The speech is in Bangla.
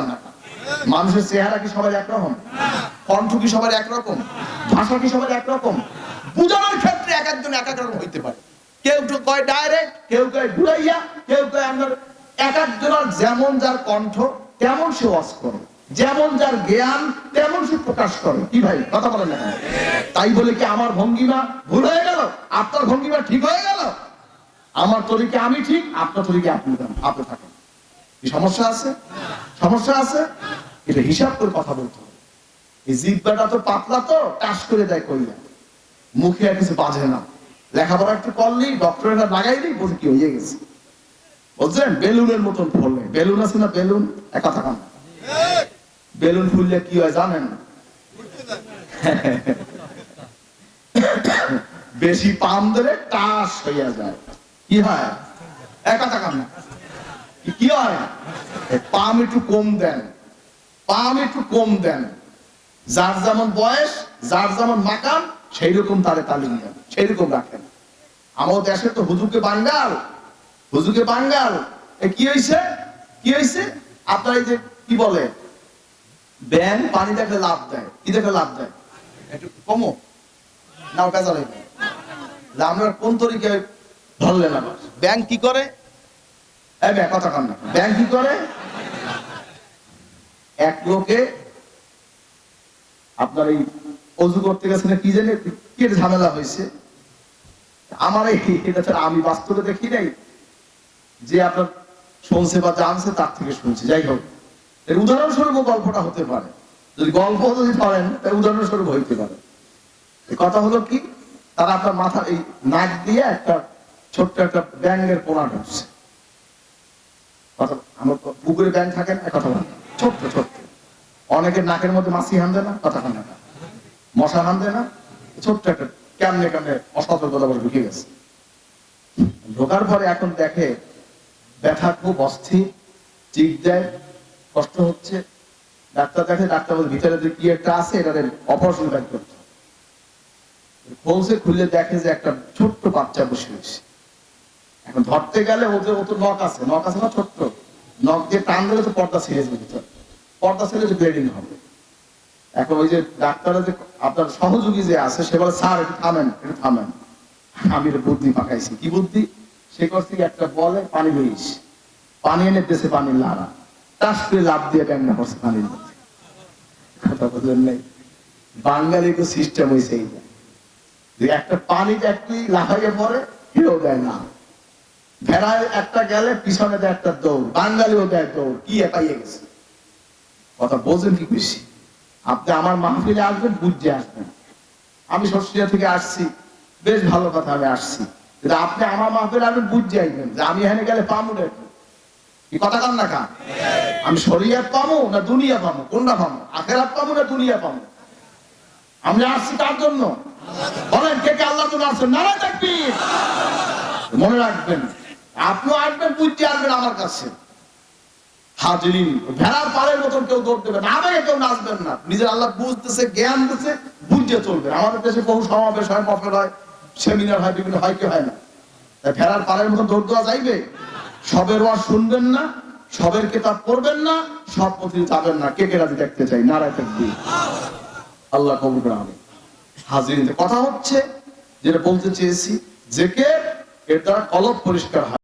কন না। মানুষের চেহারা কি সবার একরকম? কণ্ঠ কি সবার একরকম? ভাষা কি সবার একরকম? বুঝানোর ক্ষেত্রে এক একজন এক এক রকম হইতে পারে। কেউ কেউ কয় ডাইরেক্ট কেউ কয় ঘুরাইয়া, কেউ কয় আপনার এক একজনের যেমন যার কণ্ঠ, তেমন সে ওয়াজ করে। যেমন যার জ্ঞান, তেমন সে প্রকাশ করে। কি ভাই, কথা বলেন না তাই বলে কি আমার ভঙ্গিমা ভুল হয়ে গেল? আপনার ভঙ্গিমা ঠিক হয়ে গেল? আমার তরিকে আমি ঠিক, আপনার তরিকে আপনি আপনি থাকেন। সমস্যা আছে? সমস্যা আছে? এটা হিসাব করে কথা বলতে হবে। এই জিব্বাটা তো পাতলা তো করে দেয় মুখে আর কিছু বাজে না। লেখাপড়া একটু করলি কি হয়ে গেছে। বেলুনের মতন ফলে বেলুন আছে না বেলুন? এক কথা কান। বেলুন ফুললে কি হয় জানেন? বেশি পাম ধরে টাস হইয়া যায়। কি হয়? এক কথা কান কি- হয়? পাম একটু কম দেন। পাম একটু কম দেন। যার যেমন বয়স, যার যেমন মাকাম সেই রকম তারে তালিম দেন সেই রকম রাখেন। আমার দেশে তো হুজুকে বাঙ্গাল। হুজুকে বাঙ্গাল। কি হয়েছে কি হয়েছে আপনার এই যে কি বলে? ব্যাং পানি দেখলে লাভ দেয়। কি দেখলে লাভ দেয়? একটু কমো। না ওটা চলে আমরা কোন তরিকে ধরলেন আবার? ব্যাংক কি করে? ব্যাংক কি করে? এক লোকে আপনার এই অজু করতে কি জানি কি ঝামেলা হয়েছে। আমার এটা আমি বাস্তবে দেখি নাই। যে আপনার শুনছে বা জানছে, তার থেকে শুনছে। যাই হোক, এর উদাহরণস্বরূপ গল্পটা হতে পারে। যদি গল্প যদি পারেন তাহলে উদাহরণস্বরূপ হইতে পারে। কথা হলো কি, তারা আপনার মাথা এই নাক দিয়ে একটা ছোট্ট একটা ব্যাঙের পোনা ঢুকছে। পুকুরে ব্যাঙ থাকে না কথা বলে ছোট্ট ছোট্ট। অনেকের নাকের মধ্যে মাছি হানবে না, কথা কান না। মশা হানবে না, ছোট্ট একটা কেমনে কেমনে অসতর্কতা করে ঢুকে গেছে। ঢোকার পরে এখন দেখে ব্যথা খুব অস্থির চিক দেয়, কষ্ট হচ্ছে। ডাক্তার দেখে, ডাক্তার বলে, ভিতরে যে কি একটা আছে এটাদের অপারেশন ব্যাগ করতে। খুলছে খুলে দেখে যে একটা ছোট্ট বাচ্চা বসে রয়েছে। এখন ধরতে গেলে ওদের ও তো নখ আছে নখ আছে না ছোট্ট। নখ দিয়ে টান দিলে তো পর্দা ছিঁড়ে যাবে পর্দা ছিঁড়ে যে ব্লিডিং হবে। এখন ওই যে ডাক্তারের যে আপনার সহযোগী যে আছে, সে বলে, স্যার, একটু থামেন একটু থামেন। আমি এটা বুদ্ধি পাকাইছি। কি বুদ্ধি? সে করছে কি একটা বলে, পানি লইস। পানি এনে দেশে পানি লাড়া। টাস করে লাভ দিয়ে ব্যাংনা করছে পানির মধ্যে। কথা বললেন নাই? বাঙালির তো সিস্টেম হয়েছে এইটা। যে একটা পানি একটি লাফাইয়ে পড়ে, কেউ দেয় না। ভেড়ায় একটা গেলে, পিছনে দেয় একটা দৌড়, বাঙালিও দেয় দৌড়, কি পাইয়ে গেছে। কথা বোঝেন কি বেশি? আপনি আমার মাহফিলে আসবেন বুঝে আসবেন। আমি শস্যা থেকে আসছি, বেশ ভালো কথা আমি আসছি। কিন্তু আপনি আমার মাহফিলে আসবেন বুঝে আসবেন যে আমি এখানে গেলে পামু। কি কথা কান না কা আমি শরিয়াত পামু না দুনিয়া পামু? কোনটা পামু? আখেরাত পামু না দুনিয়া পামু? আমি আসছি তার জন্য? বলেন, কে কে আল্লাহ আসছেন? নারায় তাকবীর। মনে রাখবেন আপনিও আসবেন, বুঝতে আসবেন আমার কাছে। হাজিরিন, ভেড়ার পালের মতন কেউ দৌড় দেবে না। আবেগে কেউ নাচবেন না। নিজের আল্লাহ বুঝতেছে, জ্ঞান দিচ্ছে বুঝতে চলবে। আমাদের দেশে বহু সমাবেশ হয় হয়, সেমিনার হয়, বিভিন্ন হয়, কি হয় না? তাই ভেড়ার মতন দৌড় দেওয়া যাইবে? সবের ওয়াজ শুনবেন না, সবের কেতাব পড়বেন না, সব পথে যাবেন না। কে কে রাজি দেখতে চাই? নারায় থাকবি আল্লাহ কবুল করে আমি হাজিরিন কথা হচ্ছে, যেটা বলতে চেয়েছি, যে কে, এর দ্বারা পরিষ্কার হয়।